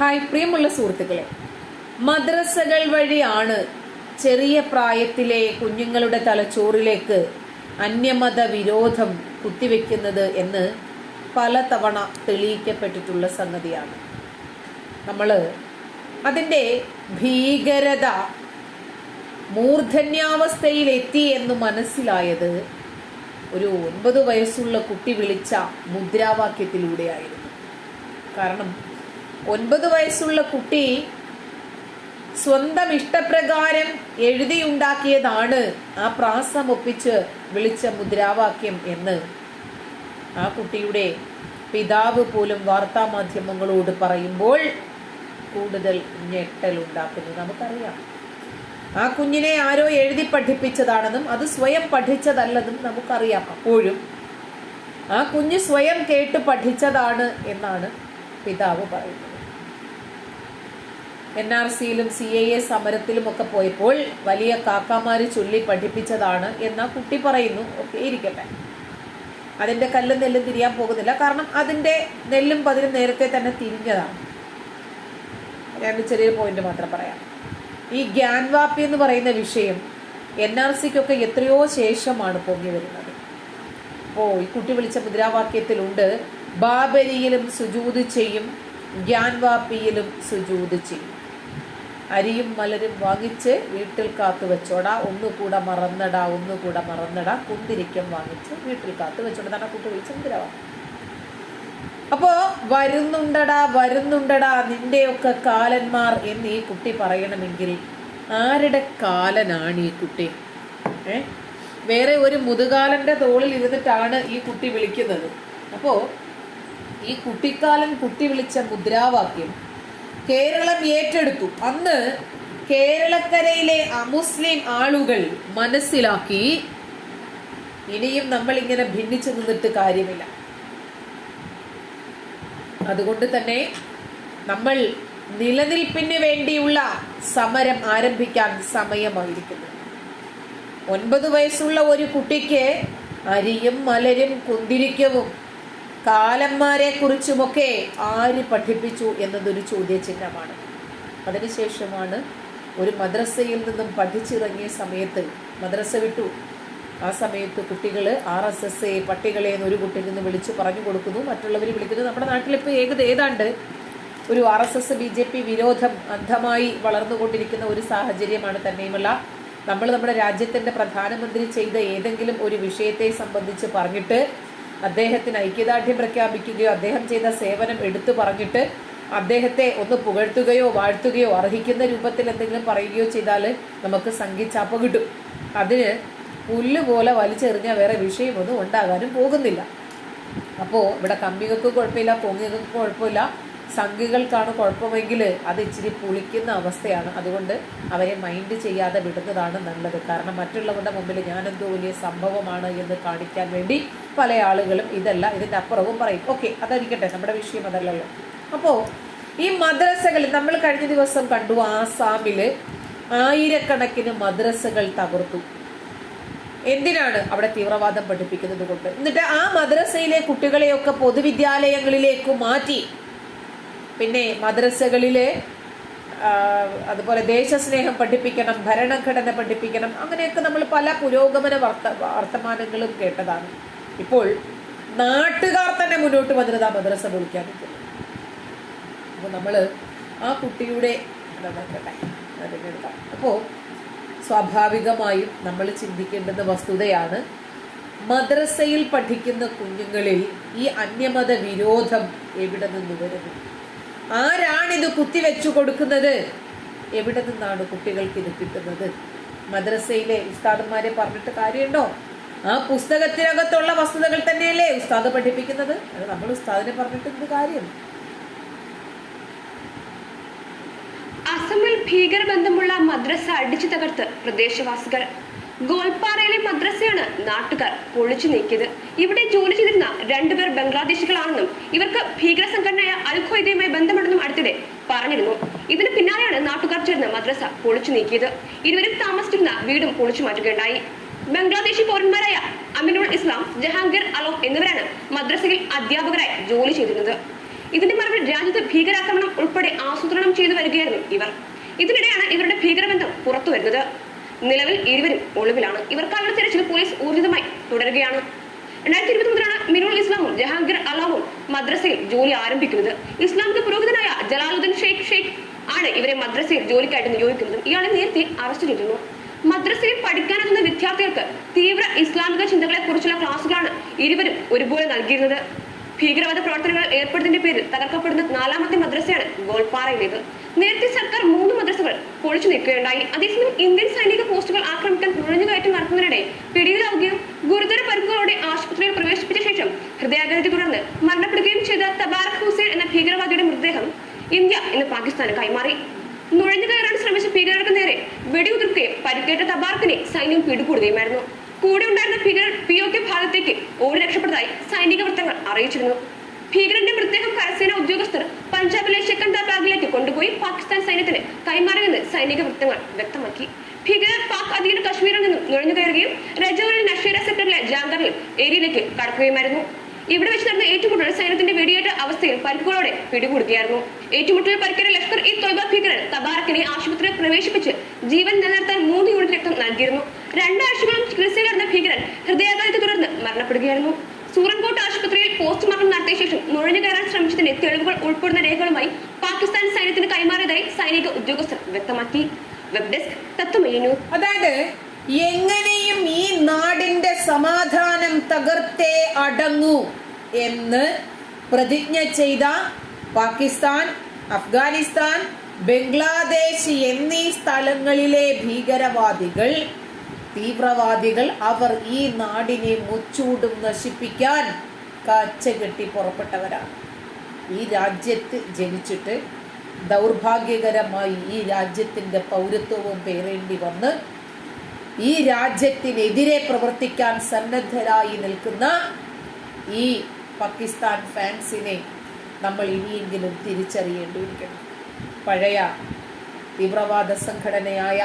Hi പ്രിയമുള്ള സുഹൃത്തുക്കളെ. മദ്രസകൾ വഴിയാണ് ചെറിയ പ്രായത്തിലെ കുഞ്ഞുങ്ങളുടെ തലച്ചോറിലേക്ക് അന്യമത വിരോധം കുത്തിവെക്കുന്നത് എന്ന് പലതവണ തെളിയിക്കപ്പെട്ടിട്ടുള്ള സംഗതിയാണ്. നമ്മൾ അതിന്റെ ഭീകരത മൂർധന്യാവസ്ഥയിലെത്തി എന്ന് മനസ്സിലായത് ഒരു ഒൻപത് വയസ്സുള്ള കുട്ടി വിളിച്ച മുദ്രാവാക്യത്തിലൂടെയായിരുന്നു. കാരണം ഒൻപത് വയസ്സുള്ള കുട്ടി സ്വന്തം ഇഷ്ടപ്രകാരം എഴുതിയുണ്ടാക്കിയതാണ് ആ പ്രാസം ഒപ്പിച്ച് വിളിച്ച മുദ്രാവാക്യം എന്ന്. ആ കുട്ടിയുടെ പിതാവ് പോലും വാർത്താ മാധ്യമങ്ങളോട് പറയുമ്പോൾ കൂടുതൽ ഞെട്ടലുണ്ടാക്കുന്നു നമുക്കറിയാം. ആ കുഞ്ഞിനെ ആരോ എഴുതി പഠിപ്പിച്ചതാണെന്നും അത് സ്വയം പഠിച്ചതല്ലെന്നും നമുക്കറിയാം അപ്പോഴും. ആ കുഞ്ഞ് സ്വയം കേട്ട് പഠിച്ചതാണ് എന്നാണ് പിതാവ് പറയുന്നത് എൻ ആർ സിയിലും സി ഐ എ സമരത്തിലും ഒക്കെ പോയപ്പോൾ വലിയ കാക്കാമാര് ചൊല്ലി പഠിപ്പിച്ചതാണ് എന്ന് കുട്ടി പറയുന്നു. ഒക്കെ ഇരിക്കട്ടെ. അതിന്റെ കല്ലും നെല്ലും തിരിയാൻ പോകുന്നില്ല. കാരണം അതിന്റെ നെല്ലും പതിനും നേരത്തെ തന്നെ തിരിഞ്ഞതാണ്. ഞാൻ ചെറിയൊരു പോയിന്റ് മാത്രം പറയാം. ഈ ഗ്യാൻവാപ്പി എന്ന് പറയുന്ന വിഷയം എൻ ആർ സിക്കൊക്കെ എത്രയോ ശേഷമാണ് പൊങ്ങി വരുന്നത്. അപ്പോൾ ഈ കുട്ടി വിളിച്ച മുദ്രാവാക്യത്തിലുണ്ട് ബാബരിയിലും സുജൂത് ചെയ്യും ഗ്യാൻവാപ്പിയിലും സുജൂത് ചെയ്യും. അരിയും മലരും വാങ്ങിച്ച് വീട്ടിൽ കാത്തു വെച്ചോടാ ഒന്നുകൂടെ മറന്നടാ ഒന്നുകൂടെ മറന്നടാ കുന്തിരിക്കം വാങ്ങിച്ച് വീട്ടിൽ കാത്തു വെച്ചോടാ. തന്നെ ആ കുട്ടി വിളിച്ച മുദ്രാവാക്യം അപ്പോ വരുന്നുണ്ടടാ വരുന്നുണ്ടടാ നിന്റെയൊക്കെ കാലന്മാർ എന്ന് ഈ കുട്ടി പറയണമെങ്കിൽ ആരുടെ കാലനാണ് ഈ കുട്ടി? ഏ? വേറെ ഒരു മുതുകാലന്റെ തോളിൽ ഇരുന്നിട്ടാണ് ഈ കുട്ടി വിളിക്കുന്നത്. അപ്പോ ഈ കുട്ടിക്കാലം കുട്ടി വിളിച്ച മുദ്രാവാക്യം കേരളം ഏറ്റെടുത്തു. അന്ന് കേരളക്കരയിലെ അമുസ്ലിം ആളുകൾ മനസ്സിലാക്കി ഇനിയും നമ്മൾ ഇങ്ങനെ ഭിന്നിച്ചു നിന്നിട്ട് കാര്യമില്ല. അതുകൊണ്ട് തന്നെ നമ്മൾ നിലനിൽപ്പിന് വേണ്ടിയുള്ള സമരം ആരംഭിക്കാൻ സമയമായിരിക്കുന്നു. ഒൻപത് വയസ്സുള്ള ഒരു കുട്ടിക്ക് അരിയും മലരും കുന്തിരിക്കവും കാലന്മാരെ കുറിച്ചുമൊക്കെ ആര് പഠിപ്പിച്ചു എന്നതൊരു ചോദ്യചിഹ്നമാണ്. അതിനുശേഷമാണ് ഒരു മദ്രസയിൽ നിന്നും പഠിച്ചിറങ്ങിയ സമയത്ത് മദ്രസ വിട്ടു. ആ സമയത്ത് കുട്ടികൾ ആർ എസ് എസ് എ പട്ടികളെ എന്ന് ഒരു കുട്ടിയിൽ നിന്ന് വിളിച്ചു പറഞ്ഞു കൊടുക്കുന്നു. മറ്റുള്ളവർ വിളിക്കുന്നു. നമ്മുടെ നാട്ടിലിപ്പോൾ ഏകദേശം ഏതാണ്ട് ഒരു R S S B J P വിരോധം അന്ധമായി വളർന്നുകൊണ്ടിരിക്കുന്ന ഒരു സാഹചര്യമാണ് തന്നെയുമല്ല. നമ്മൾ നമ്മുടെ രാജ്യത്തിന്റെ പ്രധാനമന്ത്രി ചെയ്ത ഏതെങ്കിലും ഒരു വിഷയത്തെ സംബന്ധിച്ച് പറഞ്ഞിട്ട് അദ്ദേഹത്തിന് ഐക്യദാർഢ്യം പ്രഖ്യാപിക്കുകയോ അദ്ദേഹം ചെയ്ത സേവനം എടുത്തു പറഞ്ഞിട്ട് അദ്ദേഹത്തെ ഒന്ന് പുകഴ്ത്തുകയോ വാഴ്ത്തുകയോ അർഹിക്കുന്ന രൂപത്തിൽ എന്തെങ്കിലും പറയുകയോ ചെയ്താൽ നമുക്ക് സംഘിച്ചാപ്പ് കിട്ടും. അതിന് പുല്ല് പോലെ വലിച്ചെറിഞ്ഞാൽ വേറെ വിഷയമൊന്നും ഉണ്ടാകാനും പോകുന്നില്ല. അപ്പോൾ ഇവിടെ കമ്പികൾക്ക് കുഴപ്പമില്ല പൊങ്ങികൾക്ക് കുഴപ്പമില്ല. സംഘികൾക്കാണ് കുഴപ്പമെങ്കിൽ അത് ഇച്ചിരി പുളിക്കുന്ന അവസ്ഥയാണ്. അതുകൊണ്ട് അവരെ മൈൻഡ് ചെയ്യാതെ വിടുന്നതാണ് നല്ലത്. കാരണം മറ്റുള്ളവരുടെ മുമ്പിൽ ഞാനെന്തോ വലിയ സംഭവമാണ് എന്ന് കാണിക്കാൻ വേണ്ടി പല ആളുകളും ഇതല്ല ഇതിന്റെ അപ്പുറവും പറയും. ഓക്കെ അതായിരിക്കട്ടെ നമ്മുടെ വിഷയം അതല്ലല്ലോ. അപ്പോൾ ഈ മദ്രസകൾ നമ്മൾ കഴിഞ്ഞ ദിവസം കണ്ടു ആസാമിൽ ആയിരക്കണക്കിന് മദ്രസകൾ തകർത്തു. എന്തിനാണ് അവിടെ തീവ്രവാദം പഠിപ്പിക്കുന്നത് കൊണ്ട്? എന്നിട്ട് ആ മദ്രസയിലെ കുട്ടികളെയൊക്കെ പൊതുവിദ്യാലയങ്ങളിലേക്ക് മാറ്റി. പിന്നെ മദ്രസകളിലെ അതുപോലെ ദേശസ്നേഹം പഠിപ്പിക്കണം ഭരണഘടന പഠിപ്പിക്കണം അങ്ങനെയൊക്കെ നമ്മൾ പല പുരോഗമന വർത്ത വർത്തമാനങ്ങളും കേട്ടതാണ്. ഇപ്പോൾ നാട്ടുകാർ തന്നെ മുന്നോട്ട് വന്നിരുന്ന മദ്രസ പൊളിക്കാൻ അപ്പോൾ നമ്മൾ ആ കുട്ടിയുടെ അപ്പോൾ സ്വാഭാവികമായും നമ്മൾ ചിന്തിക്കേണ്ടുന്ന വസ്തുതയാണ് മദ്രസയിൽ പഠിക്കുന്ന കുഞ്ഞുങ്ങളിൽ ഈ അന്യമത വിരോധം എവിടെ നിന്ന് വരുന്നു? ആരാണിത് കുത്തിവെച്ചു കൊടുക്കുന്നത്? എവിടെ നിന്നാണ് കുട്ടികൾക്ക് ഇത് കിട്ടുന്നത്? മദ്രസയിലെ ഉസ്താദന്മാരെ പറഞ്ഞിട്ട് കാര്യമുണ്ടോ? ആ പുസ്തകത്തിനകത്തുള്ള വസ്തുതകൾ തന്നെയല്ലേ ഉസ്താദ് പഠിപ്പിക്കുന്നത്? അത് നമ്മൾ ഉസ്താദിനെ പറഞ്ഞിട്ട് എന്ത് കാര്യം? അസമിൽ ഭീകരബന്ധമുള്ള മദ്രസ അടിച്ചു തകർത്ത് പ്രദേശവാസികൾ. ഗോൽപ്പാറയിലെ മദ്രസയാണ് നാട്ടുകാർ പൊളിച്ചു നീക്കിയത്. ഇവിടെ ജോലി ചെയ്തിരുന്ന രണ്ടുപേർ ബംഗ്ലാദേശികളാണെന്നും ഇവർക്ക് ഭീകര സംഘടനയായ അൽ ബന്ധമുണ്ടെന്നും അടുത്തിടെ പറഞ്ഞിരുന്നു. ഇതിന് പിന്നാലെയാണ് നാട്ടുകാർ ചേർന്ന് മദ്രസ പൊളിച്ചു നീക്കിയത്. ഇരുവരും താമസിച്ചിരുന്ന വീടും പൊളിച്ചു മാറ്റുകയുണ്ടായി. ബംഗ്ലാദേശി പൗരന്മാരായ അമിനുൾ ഇസ്ലാം ജഹാംഗീർ അലോഫ് എന്നിവരാണ് മദ്രസയിൽ അധ്യാപകരായി ജോലി ചെയ്തിരുന്നത്. ഇതിന്റെ മറവിൽ രാജ്യത്ത് ഭീകരാക്രമണം ഉൾപ്പെടെ ആസൂത്രണം ചെയ്തു വരികയായിരുന്നു ഇവർ. ഇതിനിടെയാണ് ഇവരുടെ ഭീകരബന്ധം പുറത്തു വരുന്നത് നിലവിൽ ഇരുവരും ഒളിവിലാണ്. ഇവർക്കായുള്ള തിരച്ചിൽ പോലീസ് ഊർജിതമായി തുടരുകയാണ്. രണ്ടായിരത്തി ഇരുപത്തി മൂന്നിലാണ് മിനുൽ ഇസ്ലാമും ജഹാംഗീർ അലാവും മദ്രസയിൽ ജോലി ആരംഭിക്കുന്നത്. ഇസ്ലാമിക പുരോഹിതനായ ജലാലുദ്ദീൻ ഷെയ്ഖ് ഷെയ്ഖ് ആണ് ഇവരെ മദ്രസയിൽ ജോലിക്കായിട്ട് നിയോഗിക്കുന്നതും. ഇയാളെ നേരത്തെ അറസ്റ്റ് ചെയ്തിരുന്നു. മദ്രസയിൽ പഠിക്കാനെത്തുന്ന വിദ്യാർത്ഥികൾക്ക് തീവ്ര ഇസ്ലാമിക ചിന്തകളെ കുറിച്ചുള്ള ക്ലാസുകളാണ് ഇരുവരും ഒരുപോലെ നൽകിയിരുന്നത്. ഭീകരവാദ പ്രവർത്തനങ്ങൾ ഏർപ്പെടുന്നതിന്റെ പേരിൽ തകർക്കപ്പെടുന്ന നാലാമത്തെ മദ്രസയാണ് ഗോൾപ്പാറയിലേത് നേരത്തെ സർക്കാർ മൂന്ന് മദ്രസകൾ പൊളിച്ചു നീക്കുകയുണ്ടായി. അതേസമയം ഇന്ത്യൻ സൈനിക പോസ്റ്റുകൾ ആക്രമിക്കാൻ നുഴഞ്ഞുകയറ്റം നടത്തുന്നതിനിടെ പിടിയിലാവുകയും ഗുരുതര പരിക്കുകളോടെ ആശുപത്രിയിൽ പ്രവേശിപ്പിച്ച ശേഷം ഹൃദയാഘാതത്തെ തുടർന്ന് മരണപ്പെടുകയും ചെയ്ത തബാറക് ഹുസൈൻ എന്ന ഭീകരവാദിയുടെ മൃതദേഹം ഇന്ത്യ ഇന്ന് പാകിസ്ഥാന് കൈമാറി നുഴഞ്ഞു കയറാൻ ശ്രമിച്ച ഭീകരർക്ക് നേരെ വെടിയുതിർക്കുകയും പരിക്കേറ്റ തബാർക്കിനെ സൈന്യം പിടികൂടുകയുമായിരുന്നു. കൂടെ ഉണ്ടായിരുന്ന ഭീകരർ പി കെ ഭാഗത്തേക്ക് ഓടി രക്ഷപ്പെട്ടതായി സൈനിക വൃത്തങ്ങൾ അറിയിച്ചിരുന്നു. ഭീകരന്റെ മൃതദേഹം കരസേന ഉദ്യോഗസ്ഥർ പഞ്ചാബിലെ ഷെക്കന്ദാബാഗിലേക്ക് കൊണ്ടുപോയി പാകിസ്ഥാൻ സൈന്യത്തിന് കൈമാറിയെന്ന് സൈനിക വൃത്തങ്ങൾ വ്യക്തമാക്കി. ഭീകരർ അധീന കശ്മീരിൽ നിന്നും നുഴഞ്ഞു കയറുകയും രജൌരിൽ നഷീര സെക്ടറിലെ ജാങ്കറിൽ ഏരിയയിലേക്ക് കടക്കുകയുമായിരുന്നു ഇവിടെ വെച്ച് നടന്ന ഏറ്റുമുട്ടൽ സൈന്യത്തിന്റെ വെടിയേറ്റ അവസ്ഥയിൽ പരിക്കുകളോടെ പിടികൂടുകയായിരുന്നു. ഏറ്റുമുട്ടലിൽ പരിക്കേറ്റ ലഷ്കർ ഈ തൊയ്ബ ഭീകരൻ തബാറക്കിനെ ആശുപത്രിയിൽ പ്രവേശിപ്പിച്ച് ജീവൻ നിലനിർത്താൻ മൂന്ന് യൂണിറ്റ് രക്തം നൽകിയിരുന്നു. രണ്ടാഴ്ചകളും ചികിത്സയിലായിരുന്ന ഭീകരൻ ഹൃദയാഘാതത്തെ തുടർന്ന് മരണപ്പെടുകയായിരുന്നു. സൂറൻകോട്ട് ആശുപത്രിയിൽ പോസ്റ്റ്മോർട്ടം നടത്തിയ ശേഷം നുഴഞ്ഞു കയറാൻ ശ്രമിച്ചതിന്റെ തെളിവുകൾ ഉൾപ്പെടുന്ന രേഖകളുമായി പാകിസ്ഥാൻ സൈന്യത്തിന് കൈമാറിയതായി സൈനിക ഉദ്യോഗസ്ഥർ വ്യക്തമാക്കി. വെബ് ഡെസ്ക് തത്വമയി ന്യൂസ് അതായത് എങ്ങനെയും ഈ നാടിന്റെ സമാധാനം തകർത്തേ അടങ്ങൂ എന്ന് പ്രതിജ്ഞ ചെയ്ത പാകിസ്ഥാൻ അഫ്ഗാനിസ്ഥാൻ ബംഗ്ലാദേശ് എന്നീ സ്ഥലങ്ങളിലെ ഭീകരവാദികൾ തീവ്രവാദികൾ അവർ ഈ നാടിനെ മുച്ചൂടും നശിപ്പിക്കാൻ കാച്ചകെട്ടി പുറപ്പെട്ടവരാണ്. ഈ രാജ്യത്ത് ജനിച്ചിട്ട് ദൗർഭാഗ്യകരമായി ഈ രാജ്യത്തിന്റെ പൗരത്വവും പേരേണ്ടി വന്ന് ഈ രാജ്യത്തിനെതിരെ പ്രവർത്തിക്കാൻ സന്നദ്ധരായി നിൽക്കുന്ന ഈ പാകിസ്ഥാൻ ഫാൻസിനെ നമ്മൾ ഇനിയെങ്കിലും തിരിച്ചറിയേണ്ടിയിരിക്കണം. പഴയ തീവ്രവാദ സംഘടനയായ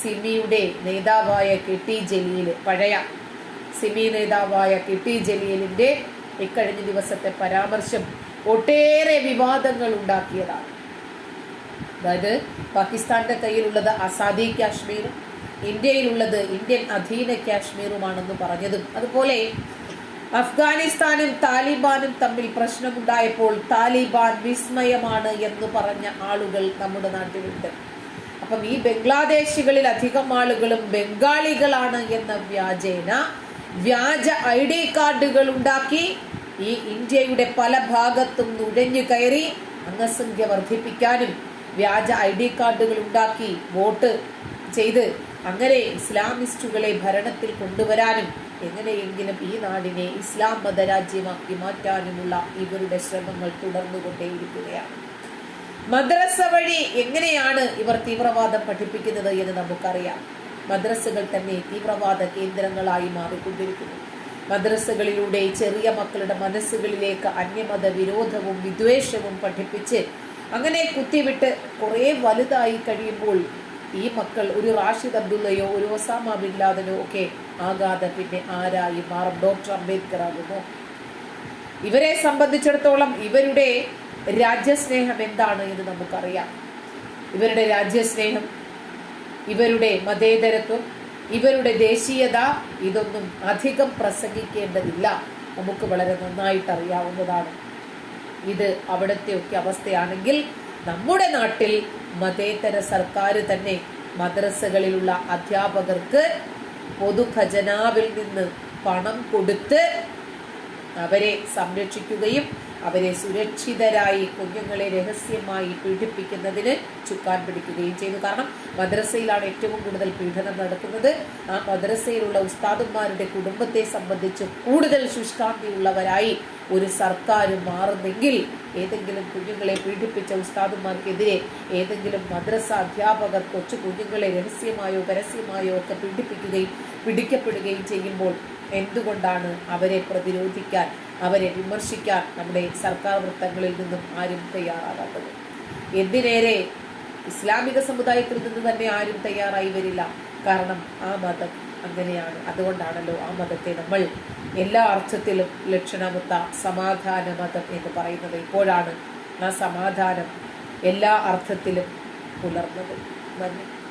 സിമിയുടെ നേതാവായ കെ ടി ജലീൽ പഴയ സിമി നേതാവായ കെ ടി ജലീലിന്റെ ഇക്കഴിഞ്ഞ ദിവസത്തെ പരാമർശം ഒട്ടേറെ വിവാദങ്ങൾ ഉണ്ടാക്കിയതാണ്. അതായത് പാകിസ്ഥാന്റെ കയ്യിലുള്ളത് അസാദി കാശ്മീരും ഇന്ത്യയിലുള്ളത് ഇന്ത്യൻ അധീന കാശ്മീറുമാണെന്ന് പറഞ്ഞതും അതുപോലെ അഫ്ഗാനിസ്ഥാനും താലിബാനും തമ്മിൽ പ്രശ്നമുണ്ടായപ്പോൾ താലിബാൻ വിസ്മയമാണ് എന്ന് പറഞ്ഞ ആളുകൾ നമ്മുടെ നാട്ടിലുണ്ട്. അപ്പം ഈ ബംഗ്ലാദേശികളിൽ അധികം ആളുകളും ബംഗാളികളാണ് എന്ന വ്യാജേന വ്യാജ ഐ ഡി കാർഡുകൾ ഉണ്ടാക്കി ഈ ഇന്ത്യയുടെ പല ഭാഗത്തും നുഴഞ്ഞു കയറി അംഗസംഖ്യ വർദ്ധിപ്പിക്കാനും വ്യാജ ഐ ഡി കാർഡുകൾ ഉണ്ടാക്കി വോട്ട് ചെയ്ത് അങ്ങനെ ഇസ്ലാമിസ്റ്റുകളെ ഭരണത്തിൽ കൊണ്ടുവരാനും എങ്ങനെയെങ്കിലും ഈ നാടിനെ ഇസ്ലാം മതരാജ്യമാക്കി മാറ്റാനുമുള്ള ഇവരുടെ ശ്രമങ്ങൾ തുടർന്നുകൊണ്ടേയിരിക്കുകയാണ്. മദ്രസ വഴി എങ്ങനെയാണ് ഇവർ തീവ്രവാദം പഠിപ്പിക്കുന്നത് എന്ന് നമുക്കറിയാം. മദ്രസകൾ തന്നെ തീവ്രവാദ കേന്ദ്രങ്ങളായി മാറിക്കൊണ്ടിരിക്കുന്നു. മദ്രസകളിലൂടെ ചെറിയ മക്കളുടെ മനസ്സുകളിലേക്ക് അന്യമത വിരോധവും വിദ്വേഷവും പഠിപ്പിച്ച് അങ്ങനെ കുത്തിവിട്ട് കുറേ വലുതായി കഴിയുമ്പോൾ ഈ മക്കൾ ഒരു റാഷിദ് അബ്ദുള്ളയോ ഒരു ഒസാമ ബിൻ ലാദനോ ഒക്കെ ആകാതെ പിന്നെ ആരായി മാറും? ഡോക്ടർ അംബേദ്കർ ആകുമോ? ഇവരെ സംബന്ധിച്ചിടത്തോളം ഇവരുടെ രാജ്യസ്നേഹം എന്താണ് എന്ന് നമുക്കറിയാം. ഇവരുടെ രാജ്യസ്നേഹം ഇവരുടെ മതേതരത്വം ഇവരുടെ ദേശീയത ഇതൊന്നും അധികം പ്രസംഗിക്കേണ്ടതില്ല. നമുക്ക് വളരെ നന്നായിട്ട് അറിയാവുന്നതാണ് ഇത് അവിടത്തെയൊക്കെ അവസ്ഥയാണെങ്കിൽ നമ്മുടെ നാട്ടിൽ മതേതര സർക്കാർ തന്നെ മദ്രസകളിലുള്ള അധ്യാപകർക്ക് പൊതുഖജനാവിൽ നിന്ന് പണം കൊടുത്ത് അവരെ സംരക്ഷിക്കുകയും അവരെ സുരക്ഷിതരായി കുഞ്ഞുങ്ങളെ രഹസ്യമായി പീഡിപ്പിക്കുന്നതിന് ചുക്കാൻ പിടിക്കുകയും ചെയ്തു. കാരണം മദ്രസയിലാണ് ഏറ്റവും കൂടുതൽ പീഡനം നടക്കുന്നത്. ആ മദ്രസയിലുള്ള ഉസ്താദന്മാരുടെ കുടുംബത്തെ സംബന്ധിച്ച് കൂടുതൽ ശുഷ്കാന്തിയുള്ളവരായി ഒരു സർക്കാർ മാറുന്നെങ്കിൽ ഏതെങ്കിലും കുഞ്ഞുങ്ങളെ പീഡിപ്പിച്ച ഉസ്താദന്മാർക്കെതിരെ ഏതെങ്കിലും മദ്രസ അധ്യാപകർ കൊച്ചു കുഞ്ഞുങ്ങളെ രഹസ്യമായോ പരസ്യമായോ ഒക്കെ പീഡിപ്പിക്കുകയും പിടിക്കപ്പെടുകയും ചെയ്യുമ്പോൾ എന്തുകൊണ്ടാണ് അവരെ പ്രതിരോധിക്കാൻ അവരെ വിമർശിക്കാൻ നമ്മുടെ സർക്കാർ വൃത്തങ്ങളിൽ നിന്നും ആരും തയ്യാറാകാത്തത്. എന്തിനേറെ ഇസ്ലാമിക സമുദായത്തിൽ നിന്ന് തന്നെ ആരും തയ്യാറായി വരില്ല. കാരണം ആ മതം അങ്ങനെയാണ്. അതുകൊണ്ടാണല്ലോ ആ മതത്തെ നമ്മൾ എല്ലാ അർത്ഥത്തിലും ലക്ഷണമൊത്ത സമാധാന മതം എന്ന് പറയുന്നത്. ഇപ്പോഴാണ് ആ സമാധാനം എല്ലാ അർത്ഥത്തിലും പുലർന്നത്. നന്ദി.